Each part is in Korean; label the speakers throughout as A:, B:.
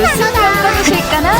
A: 무슨 평가이실까나?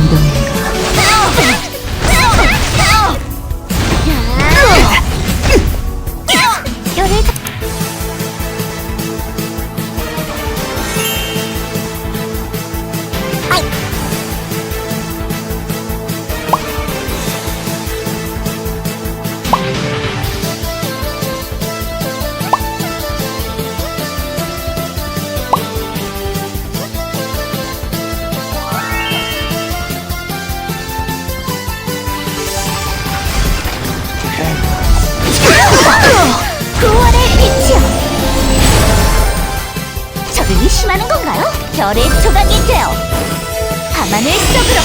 A: 열을 별의 조각이 되어 밤하늘 속으로.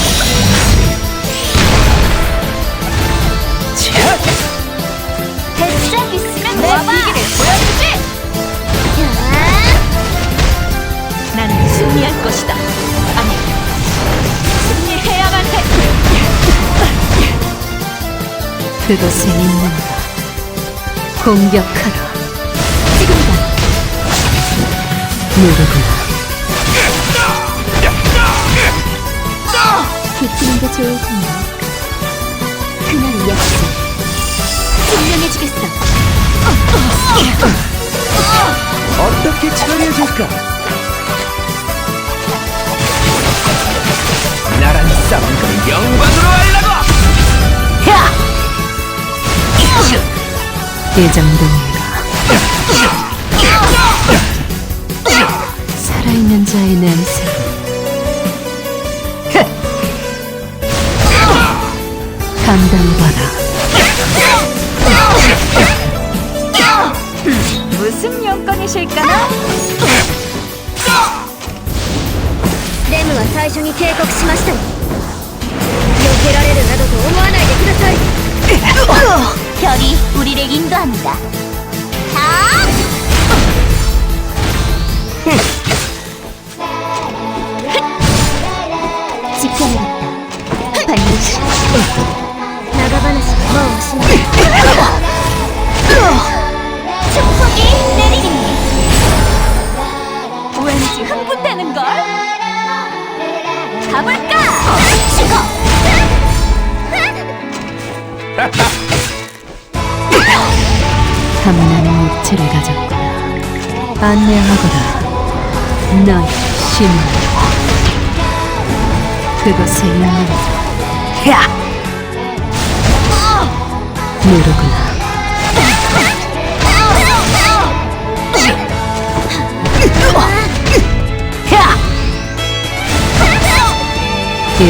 A: 대장 있으면 내 비기를 보여주지? 나는 승리할 것이다. 아니 승리해야만 해.
B: 그곳에 있는가? 공격하라.
A: 지금이다.
B: 누구구나.
A: 비키는 게 좋을 텐데 그날의 약속 증명해주겠어
C: 어떻게 처리해줄까? 나란 싸운 걸 영광으로!
B: 이 정도인가? 살아있는 자의 냄새. 감당봐라.
A: 무슨 영광이실까나? レムは最初に警告しましたよ避けられるなどと思わないでください 별이 우리를 인도합니다 지 축복이 내리겠네 왠지 흥분되는 걸 가볼까 죽어
B: 탐나는 육체를 가졌구나. 안내하거라. 너의 신을. 그곳에 있는가? 누구구나.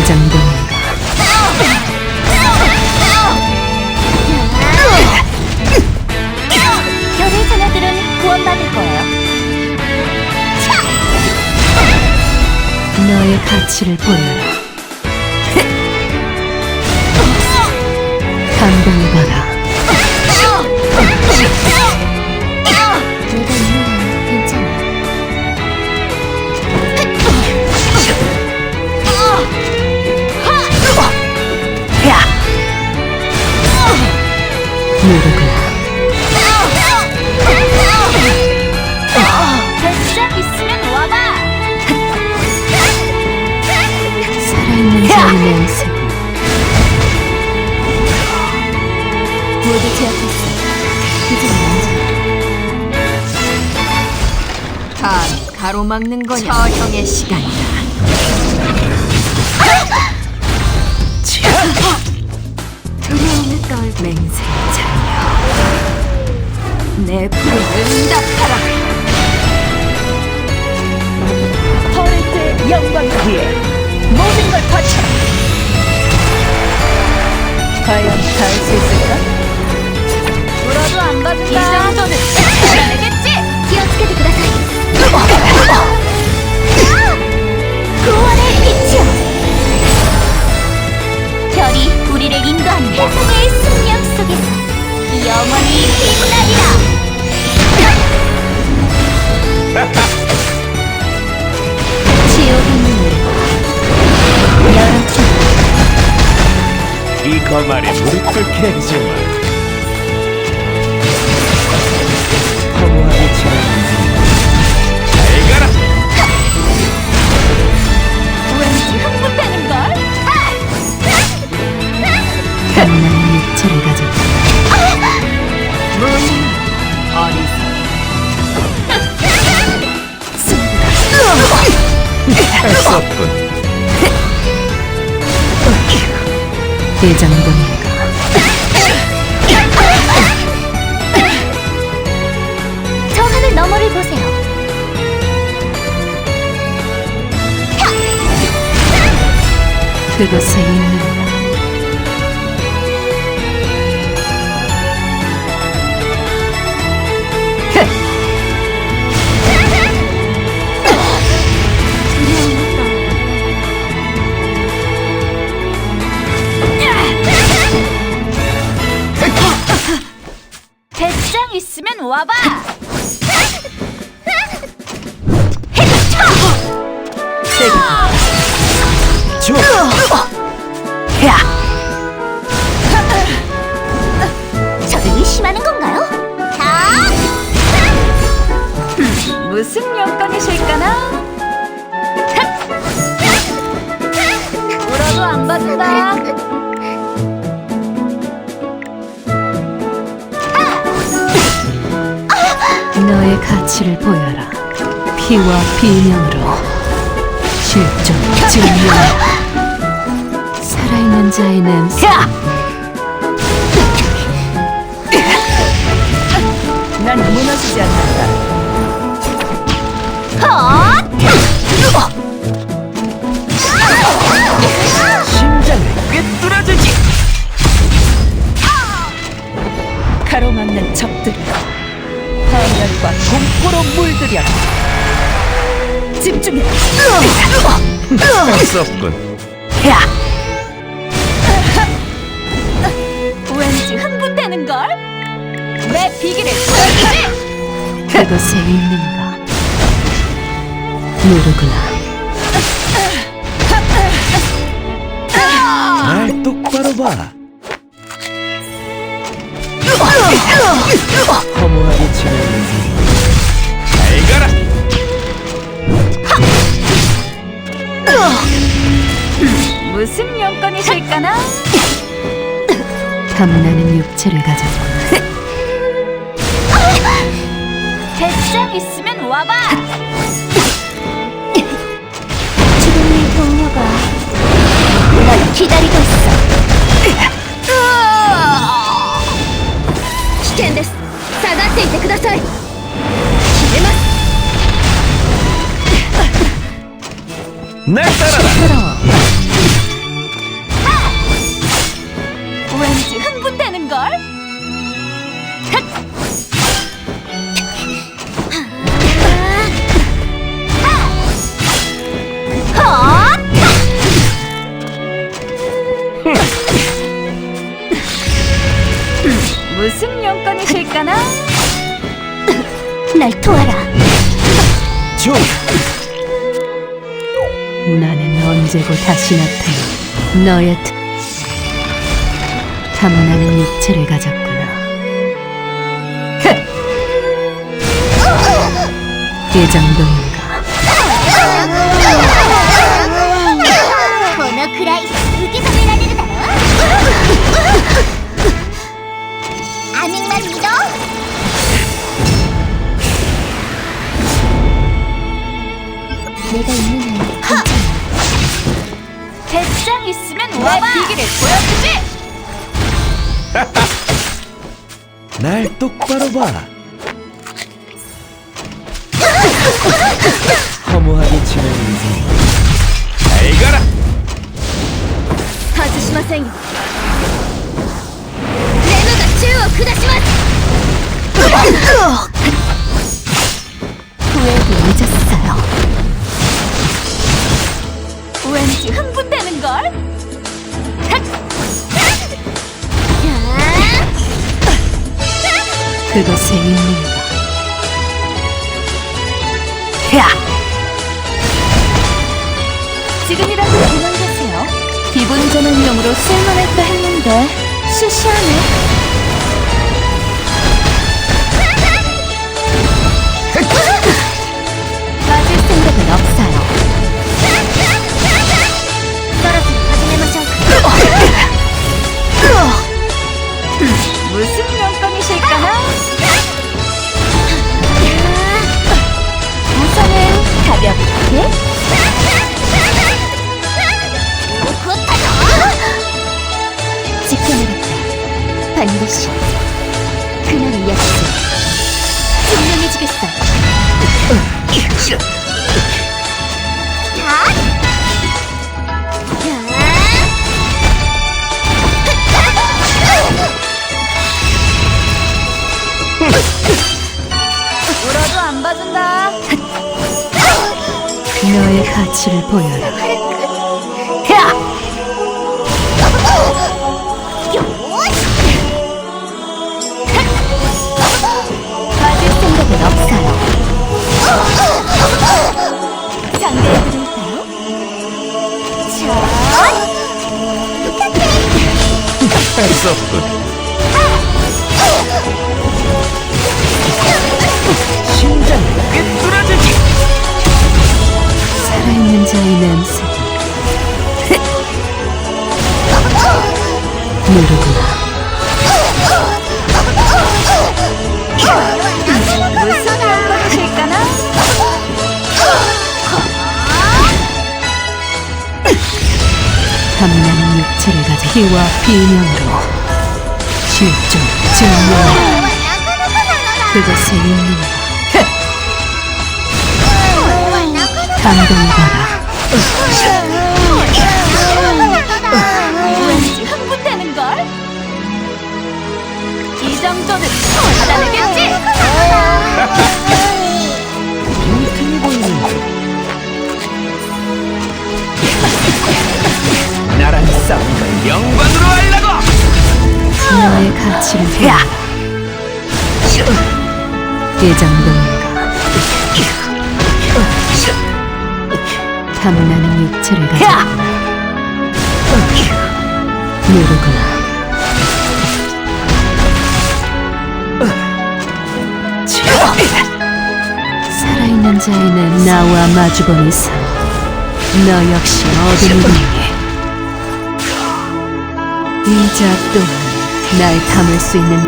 B: 이 정도인가?
A: 별의 자녀들은 구원받을 거예요
B: 너의 가치를 보여라. 미묘한 세부 모두 제압했어. 그중 먼저. 다 가로막는 거냐? 처형의 시간이다. 두려움에 떨 맹세 자녀 내 부름을 응답하라.
C: 터렛의 영광 위에 모든 걸 바쳐라. 과연 닿을 수 있을까?
A: 물어도 안 받는다. 이 정도는
C: 말에 무릎 꿇게 해주마. 허무하게 인생. 잘 가라.
A: 왠지 흥분되는 걸.
B: 탐나는 육체를 가졌다. 어리석.
C: 할수 없군.
B: 대장동이가
A: 저 하늘 너머를 보세요.
B: 그곳에 있는
C: 줘.
A: 저를 의심하는 건가요? 자,
B: 무슨 용건이 가치를 보여라. 피와 비명으로 실종 증명. 살아있는 자의 냄새.
C: 난 무너지지 않는다. 심장을 꿰뚫어주지. 가로막는 적들 을 파멸과 공포로 물들여. 집중해. 없군.
A: 왠지 흥분되는 걸. 내 비기를 보여주지.
B: 그곳에 있는가? 모르구나.
C: 날 똑바로 봐. 허무하게 인생. 잘 가라.
B: 무슨 용건이실까나? 탐나는 육체를 가졌구나.
A: 배짱 있으면 와봐. 지금의 동료가 널 기다리고 있어. 危険です下がっていてください決めます
C: 날 따라라.
A: 왠지 흥분되는 걸.
B: 무슨 용건이실까나?
A: 날 도와라.
C: 줘.
B: 나는 언제고 다시 나타나 너의 트... 탐나는 육체를 가졌구나. 예정동
A: 날 믿어? 내가 있는 한 배짱 있으면 와봐. 내 비기를 보여주지.
C: 날 똑바로 봐.
B: 그 비명으로 실종 증명 그것의 인물이다. 감동이거라.
A: 왠지 흥분되는걸? 이 정도는 받아내겠지?
C: 걸 영광으로 하려고.
B: 너의 가치를. 이 정도인가? 탐나는 육체를 가져 누르구나. 살아있는 자에는 나와 마주본 이상 너 역시 어둠이니 이 자 또한 날 담을 수 있는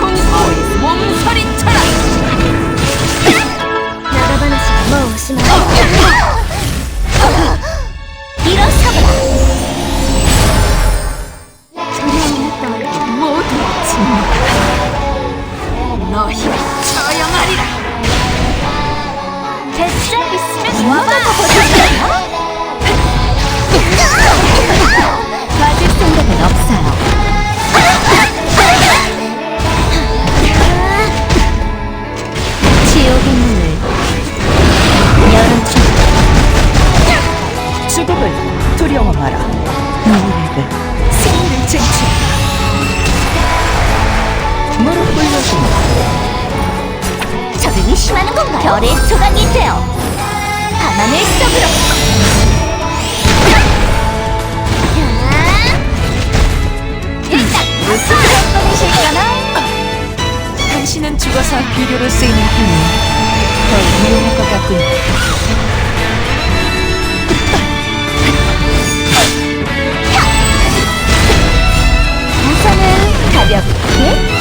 A: 공포의 뭐 일어서거라 두려움을 모두 진노하라 너희 처형하리라 대짝 있으면 와봐 생각은 없어요 지옥의 문을 열어주
B: 죽음을 두려워 마라. 너희에게 승리를 쟁취. 무릎 꿇려주마.
A: 적응이 심하는 건가요? 별의 조각이 되어 바람의 속으로 무슨 조건이실까나?
B: 당신은 죽어서 비료로 쓰이는 힘이 더 유용할 것 같군요.
A: 우선은 가볍게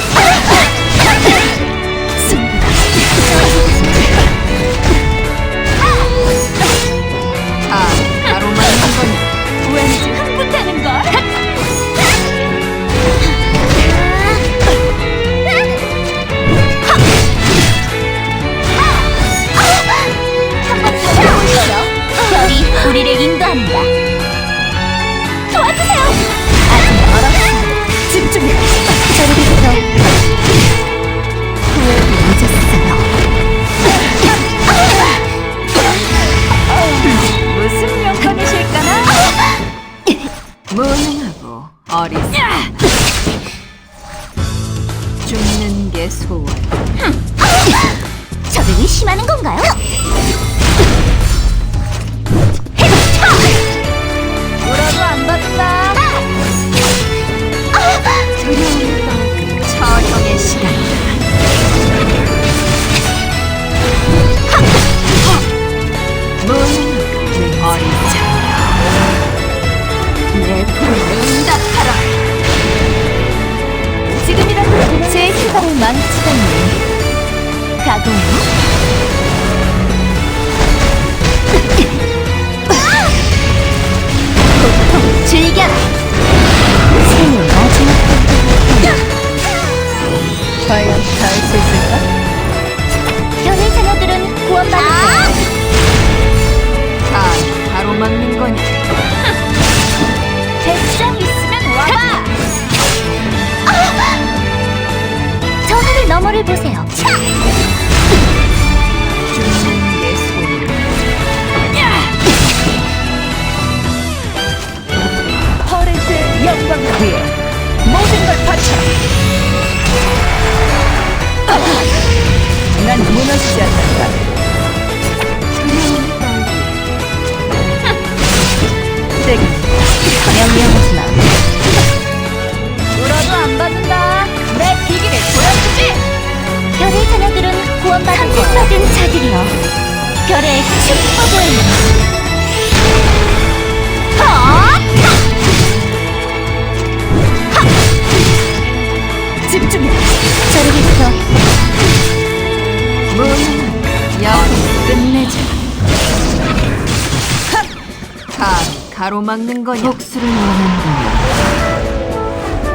D: 가로막는 거냐? 복수를 원한다.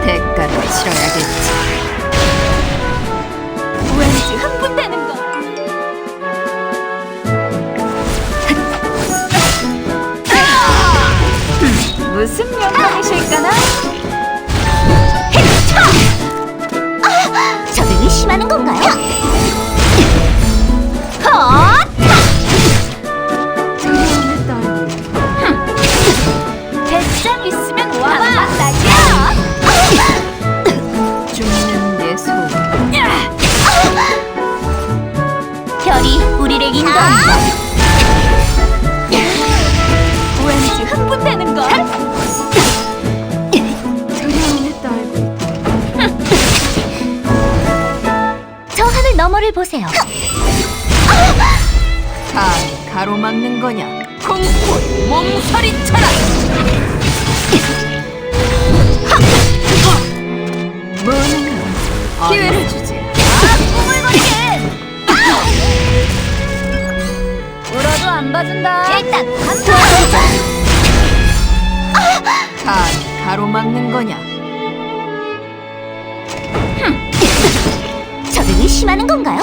D: 대가를 치러야겠지.
A: 왠지 흥분되는 거.
D: 무슨 명령이실까나?
A: 저들이 아, 심하는 건가요? 해보세요.
D: 다 가로막는 거냐? 공포 몸서리쳐라! 뭔 기회를 아, 주지. 아, 꿈을 버리게.
A: 울어도 안 봐준다. 일단 한번
D: 다 가로막는 거냐?
A: 의심하는 건가요?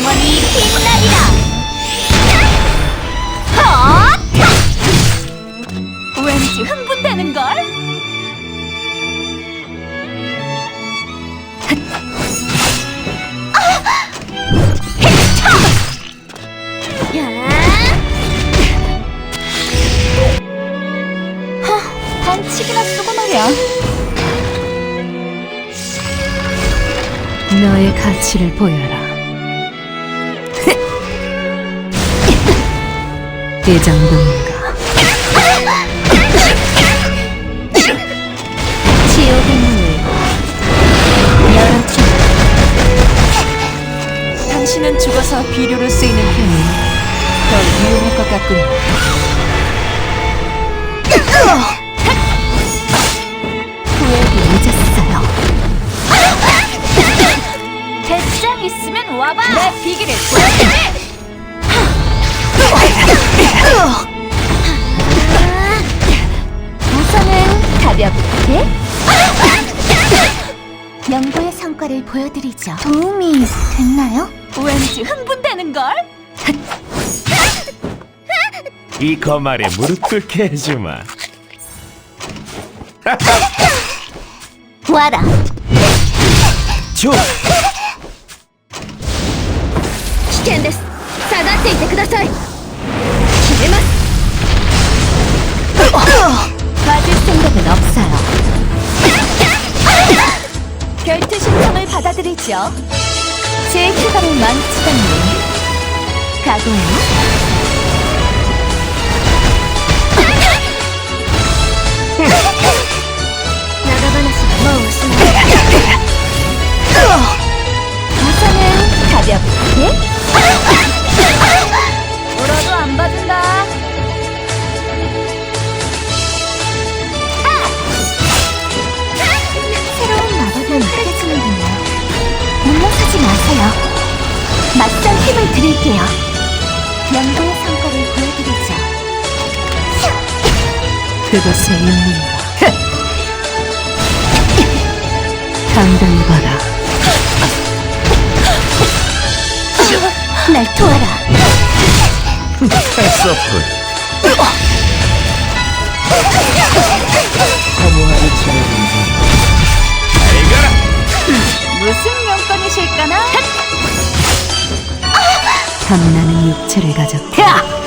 A: 영원히 빛나리라. 헛! 왠지 흥분되는 걸? 아!
D: 너의 가치를 보여라. 대장군인가?
A: 지옥의 문을 열어주
D: 당신은 죽어서 비료로 쓰이는 편이 더 위험할 것 같군요.
A: 가볍게 연구의 성과를 보여드리죠. 도움이 됐나요?
B: 왠지 흥분되는 걸?
C: 이 거말에 무릎 꿇게 해주마.
A: 와라. 쭉. 캔데스, 사다테 이테 ください
B: 받아들이죠. 제 휴가를 망치다니. 각오해 것의 의미가. 당당히 봐라.
A: 날 도와라
C: 패서풀. 허무하게 지내는 잘 가라.
B: 무슨 용건이실까나? 탐나는 육체를 가졌다.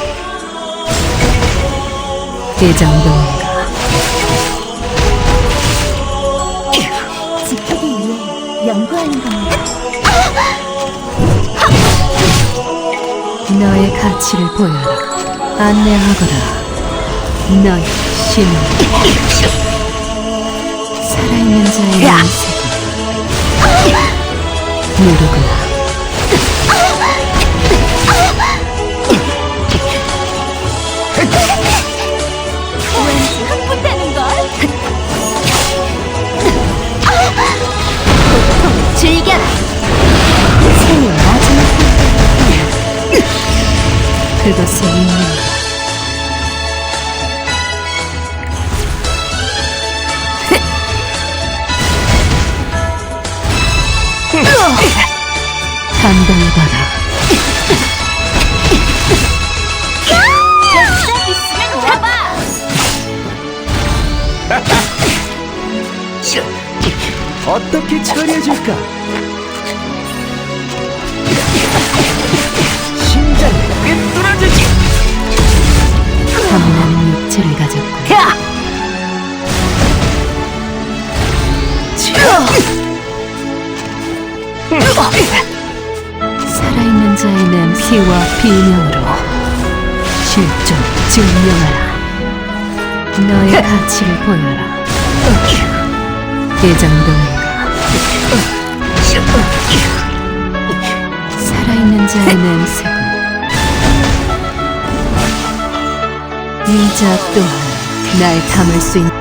B: 이 정도 너의 가치를 보여라. 안내하거라. 너의 힘을. 살아있는 자의 인생을. 누르구나. 그것의 의미. 담당해 봐라.
A: 적 있으면 와봐
C: 어떻게 처리해줄까?
B: 피와 비명으로 실종 증명하라. 너의 가치를 보여라. 이 정도인가? 살아있는 자의 냄새고 이자 또한 날 담을 수 있는